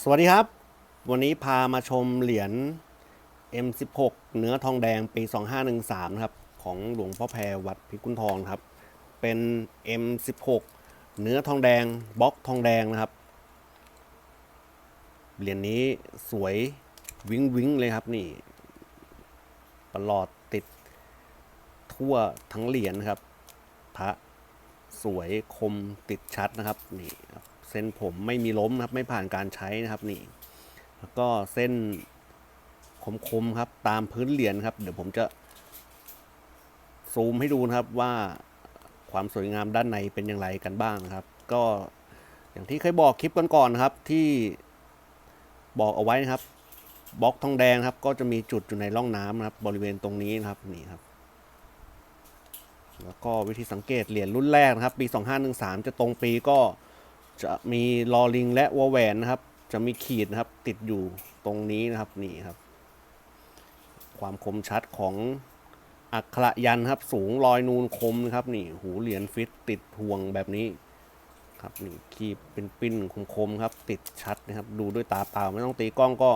สวัสดีครับ วันนี้พามาชมเหรียญ M16 เนื้อทองแดงปี 2513นะครับของหลวงพ่อแพรวัดพิกุลทองครับ เป็น M16 เนื้อทองแดงบล็อกทองแดงนะครับ เหรียญนี้สวยวิ้งวิ้งเลยครับนี่ประหลอดติดทั่วทั้งเหรียญครับพระสวยคมติดชัดนะครับนี่ครับ เส้นผมไม่มีล้มนะครับ ไม่ผ่านการใช้นะครับนี่ แล้วก็เส้นคมๆครับ ตามพื้นเหรียญครับ เดี๋ยวผมจะซูมให้ดูนะครับว่าความสวยงามด้านในเป็นอย่างไรกันบ้างนะครับ ก็อย่างที่เคยบอกคลิปก่อนๆครับที่บอกเอาไว้นะครับบล็อกทองแดงครับ ก็จะมีจุดอยู่ในร่องน้ำนะครับ บริเวณตรงนี้นะครับนี่ครับ แล้วก็วิธีสังเกตเหรียญรุ่นแรกนะครับ ปี 2513 จะตรงปีก็ จะมีลอลิง และวอแหวนนะครับ จะมีขีดนะครับติดอยู่ตรงนี้นะครับนี่ครับ ความคมชัดของอักขระยันครับ สูงลอยนูนคมนะครับ นี่หูเหรียญฟิตติดห่วงแบบนี้ครับนี่ขีบเป็นปิ้นคมๆครับ ติดชัดนะครับ ดูด้วยตาเปล่าไม่ต้องตีกล้องก็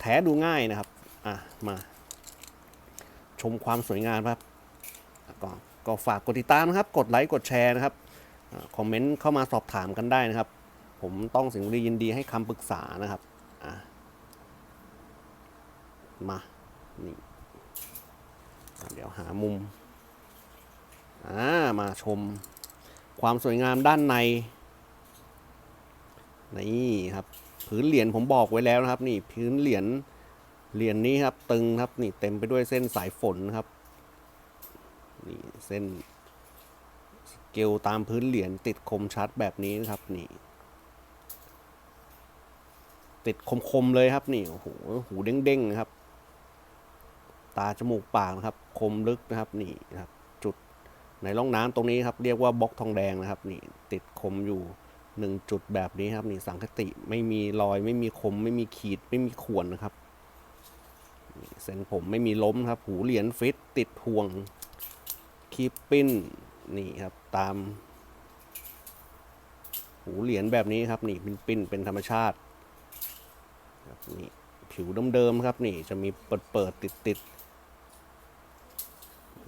แท้ดูง่ายนะครับอะมา ชมความสวยงามครับก็ก็ฝากกดติดตามนะครับ กดไลค์กดแชร์นะครับ คอมเมนต์เข้ามาสอบถามกันได้นะครับ ผมต้องสิงห์บุรียินดีให้คำปรึกษานะครับมา นี่ เดี๋ยวหามุม อ่า มาชม ความสวยงามด้านใน นี่ครับ พื้นเหรียญผมบอกไว้แล้วนะครับ นี่พื้นเหรียญ เหรียญนี้ครับ ตึงครับ นี่เต็มไปด้วยเส้นสายฝนนะครับ นี่เส้น เกลตามพื้นเหรียญติดคมชัดแบบนี้นะครับนี่ ติดคมๆเลยครับนี่โอ้โหหูเด้งๆนะครับ ตาจมูกปากนะครับ คมลึกนะครับนี่นะครับจุดในร่องน้ำตรงนี้ครับ เรียกว่าบล็อกทองแดงนะครับ นี่ ติดคมอยู่หนึ่งจุดแบบนี้ครับ นี่สังคติไม่มีรอย ไม่มีคม ไม่มีขีดไม่มีข่วนนะครับเส้นผมไม่มีล้มครับ หูเหรียญฟิตติดห่วงคีปปิ้น นี่ครับตาม หูเหรียญแบบนี้ครับนี่เป็นปิ้นเป็นธรรมชาติครับนี่ผิวเดิมๆครับนี่จะมีเปิดเปิดติดติด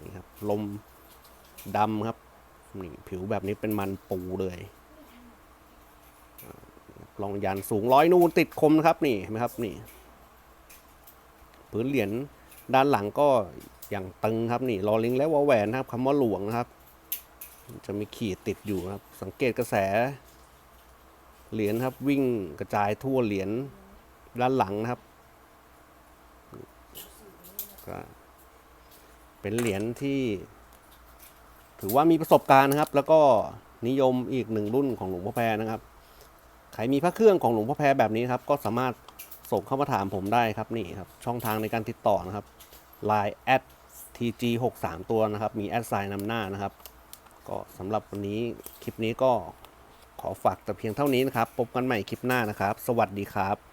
นี่ครับลมดำครับนี่ผิวแบบนี้เป็นมันปูเลยลองยันสูงร้อยนูนติดคมนะครับนี่เห็นไหมครับนี่พื้นเหรียญด้านหลังก็อย่างตึงครับนี่ลอลิงและวอแหวนนะครับคำว่าหลวงนะครับ จะมีขีดติดอยู่ครับ สังเกตกระแส เหรียญครับวิ่งกระจายทั่วเหรียญด้านหลังนะครับก็เป็นเหรียญที่ ถือว่ามีประสบการณ์นะครับ แล้วก็นิยมอีกหนึ่งรุ่นของหลวงพ่อแพรนะครับใครมีพระเครื่องของหลวงพ่อแพรแบบนี้ครับก็สามารถส่งเข้ามาถามผมได้ครับนี่ครับ ช่องทางในการติดต่อนะครับ Line at tg 6 3ตัวนะครับ มีแอดไซน์นำหน้านะครับ ก็สำหรับวันนี้คลิปนี้ก็ขอฝากแต่เพียงเท่านี้นะครับ พบกันใหม่คลิปหน้านะครับ สวัสดีครับ